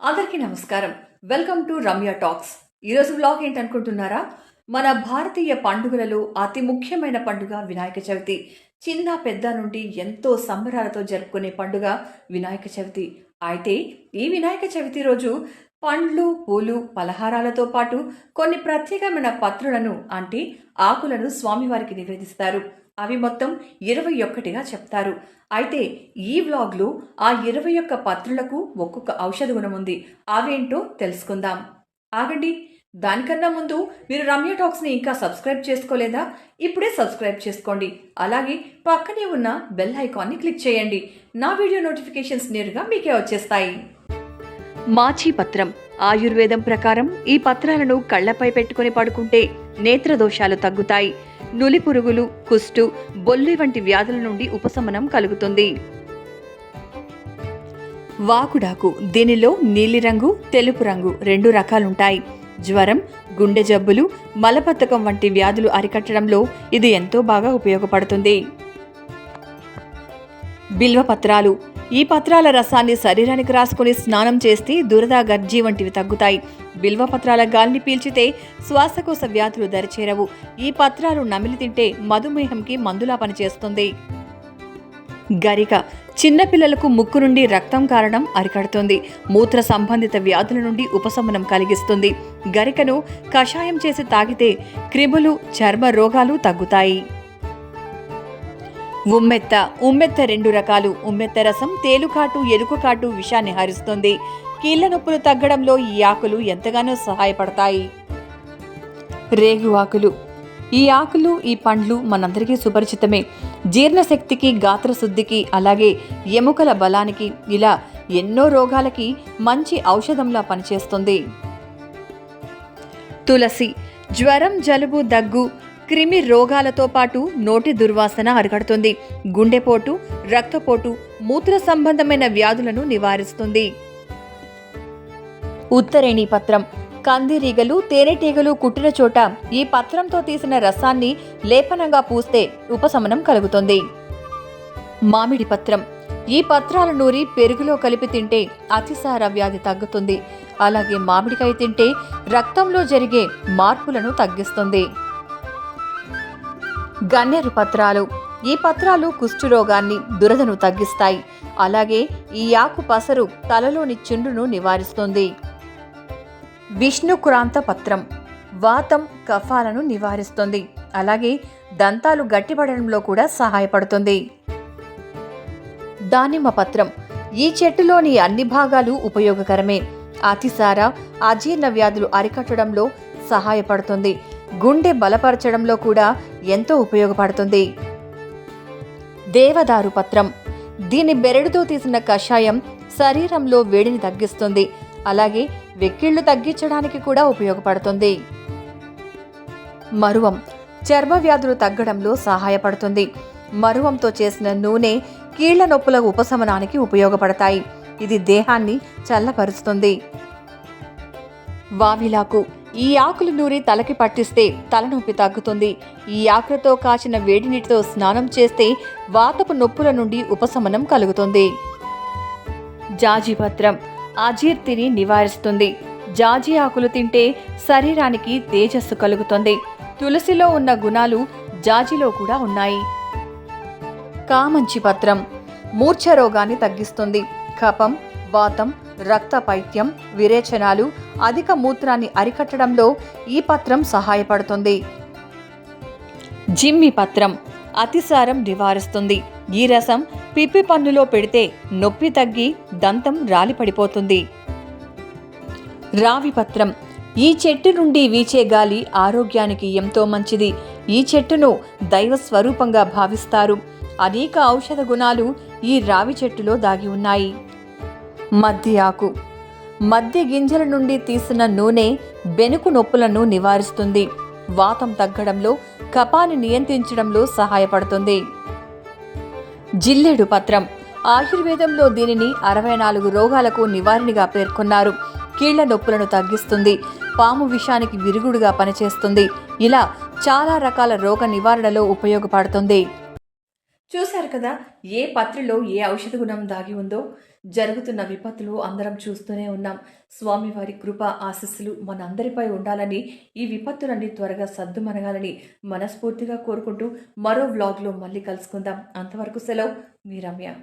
అందరికీ నమస్కారం. Welcome to Ramya talks. ఈరోజు వ్లాగ్ ఏంటనుకుంటున్నారా? మన భారతీయ పండుగలలో అతి ముఖ్యమైన పండుగ వినాయక చవితి. చిన్న పెద్ద నుండి ఎంతో సంబరాలతో జరుపుకునే పండుగ వినాయక చవితి. అయితే ఈ వినాయక చవితి రోజు పండ్లు పూలు పలహారాలతో పాటు కొన్ని ప్రత్యేకమైన పత్రులను అంటే ఆకులను స్వామివారికి నివేదిస్తారు. అవి మొత్తం ఇరవై ఒక్కటిగా చెప్తారు. అయితే ఈ వ్లాగ్లో ఆ ఇరవై ఒక్క పత్రులకు ఒక్కొక్క ఔషధ గుణం ఉంది. అవేంటో తెలుసుకుందాం. ఆగండి. దానికన్నా ముందు మీరు రమ్య టాక్స్ని ఇంకా సబ్స్క్రైబ్ చేసుకోలేదా? ఇప్పుడే సబ్స్క్రైబ్ చేసుకోండి. అలాగే పక్కనే ఉన్న బెల్ ఐకాన్ని క్లిక్ చేయండి. నా వీడియో నోటిఫికేషన్స్ నేరుగా మీకే వచ్చేస్తాయి. మాచి పత్రం. ఆయుర్వేదం ప్రకారం ఈ పత్రాలను కళ్ళపై పెట్టుకుని పడుకుంటే నేత్ర దోషాలు తగ్గుతాయి. నులి పురుగులు కుష్టు బొల్లి వంటి వ్యాధుల నుండి ఉపశమనం కలుగుతుంది. వాకుడాకు దీనిలో నీలిరంగు తెలుపు రంగు రెండు రకాలుంటాయి. జ్వరం గుండె జబ్బులు మలబద్ధకం వంటి వ్యాధులు అరికట్టడంలో ఇది ఎంతో బాగా ఉపయోగపడుతుంది. బిల్వ పత్రాలు ఈ పత్రాల రసాన్ని శరీరానికి రాసుకుని స్నానం చేస్తే దురద గర్జీ వంటివి తగ్గుతాయి. బిల్వ పత్రాల గాలిని పీల్చితే శ్వాసకోశ వ్యాధులు దరిచేరవు. ఈ పత్రాలు నమిలి తింటే మధుమేహంకి మందులా పనిచేస్తుంది. గరిక. చిన్నపిల్లలకు ముక్కు నుండి రక్తం కారడం అరికడుతుంది. మూత్ర సంబంధిత వ్యాధుల నుండి ఉపశమనం కలిగిస్తుంది. గరికను కషాయం చేసి తాగితే క్రిములు చర్మ రోగాలు తగ్గుతాయి. ఉమ్మెత్త ఉమ్మెత్త రెండు రకాలు. ఉమ్మెత్త రసం తేలుకాటు ఎలుకకాటు విషాన్ని హరిస్తుంది. కీళ్ళ నొప్పులు తగ్గడంలో ఈ ఆకులు ఎంతగానో సహాయపడతాయి. రేగు ఆకులు. ఈ ఆకులు ఈ పండ్లు మనందరికీ సుపరిచితమే. జీర్ణశక్తికి గాత్రశుద్ధికి అలాగే ఎముకల బలానికి ఇలా ఎన్నో రోగాలకి మంచి ఔషధంలా పనిచేస్తుంది. తులసి. జ్వరం జలుబు దగ్గు క్రిమి రోగాలతో పాటు నోటి దుర్వాసన అరికడుతుంది. గుండెపోటు రక్తపోటు మూత్ర సంబంధమైన వ్యాధులను నివారిస్తుంది. ఉత్తరేణి పత్రం. కందిరీగలు తేనెటీగలు కుట్టిన చోట ఈ పత్రంతో తీసిన రసాన్ని లేపనంగా పూస్తే ఉపశమనం కలుగుతుంది. మామిడి పత్రం. ఈ పత్రాల నూరి పెరుగులో కలిపి తింటే అతిసార వ్యాధి తగ్గుతుంది. అలాగే మామిడికాయ తింటే రక్తంలో జరిగే మార్పులను తగ్గిస్తుంది. గన్నేరు పత్రాలు ఈ పత్రాలు కుష్ఠరోగాన్ని దురదను తగ్గిస్తాయి. అలాగే ఈ ఆకు పసరు తలలోని చుండును నివారిస్తుంది. విష్ణుకురాంత పత్రం. వాతం కఫాలను నివారిస్తుంది. అలాగే దంతాలు గట్టిపడడంలో కూడా సహాయపడుతుంది. దానిమ్మ పత్రం. ఈ చెట్టులోని అన్ని భాగాలు ఉపయోగకరమే. అతిసార అజీర్ణ వ్యాధులు అరికట్టడంలో సహాయపడుతుంది. గుండె బలపరచడంలో కూడా ఎంతో ఉపయోగపడుతుంది. దేవదారు పత్రం. దీని బెరడుతో తీసిన కషాయం శరీరంలో వేడిని తగ్గిస్తుంది. అలాగే వెక్కిళ్ళు తగ్గించడానికి కూడా ఉపయోగపడుతుంది. మరువం. చర్మ వ్యాధులు తగ్గడంలో సహాయపడుతుంది. మరువంతో చేసిన నూనె కీళ్ళ నొప్పుల ఉపశమనానికి ఉపయోగపడతాయి. ఇది దేహాన్ని చల్లపరుస్తుంది. వావిలాకు. ఈ ఆకులు నూరి తలకి పట్టిస్తే తలనొప్పి తగ్గుతుంది. ఈ ఆకులతో కాచిన వేడి నీటితో స్నానం చేస్తే వాతపు నొప్పుల నుండి ఉపశమనం కలుగుతుంది. జాజిపత్రం అజీర్తిని నివారిస్తుంది. జాజి ఆకులు తింటే శరీరానికి తేజస్సు కలుగుతుంది. తులసిలో ఉన్న గుణాలు జాజిలో కూడా ఉన్నాయి. కామంచి పత్రం మూర్ఛ రోగాన్ని తగ్గిస్తుంది. కపం వాతం రక్త పైత్యం విరేచనాలు అధిక మూత్రాన్ని అరికట్టడంలో ఈ పత్రం సహాయపడుతుంది. జిమ్మి పత్రం అతిసారం నివారిస్తుంది. ఈ రసం పిప్పి పన్నులో పెడితే నొప్పి తగ్గి దంతం రాలిపడిపోతుంది. రావి పత్రం ఈ చెట్టు నుండి వీచే గాలి ఆరోగ్యానికి ఎంతో మంచిది. ఈ చెట్టును దైవ స్వరూపంగా భావిస్తారు. అనేక ఔషధ గుణాలు ఈ రావి చెట్టులో దాగి ఉన్నాయి. మద్ది ఆకు మద్ది గింజల నుండి తీసిన నూనె బెనుకు నొప్పులను నివారిస్తుంది. వాతం తగ్గడంలో కపాన్ని నియంత్రించడంలో సహాయపడుతుంది. జిల్లెడు పత్రం. ఆయుర్వేదంలో దీనిని అరవై నాలుగు రోగాలకు నివారణగా పేర్కొన్నారు. కీళ్ళ నొప్పులను తగ్గిస్తుంది. పాము విషానికి విరుగుడుగా పనిచేస్తుంది. ఇలా చాలా రకాల రోగ నివారణలో ఉపయోగపడుతుంది. చూశారు కదా ఏ పత్రిలో ఏ ఔషధ గుణం దాగి ఉందో? జరుగుతున్న విపత్తులు అందరం చూస్తూనే ఉన్నాం. స్వామివారి కృప ఆశస్సులు మనందరిపై ఉండాలని ఈ విపత్తులన్నీ త్వరగా సద్దుమనగాలని మనస్ఫూర్తిగా కోరుకుంటూ మరో వ్లాగ్లో మళ్ళీ కలుసుకుందాం. అంతవరకు సెలవు మీ రమ్య.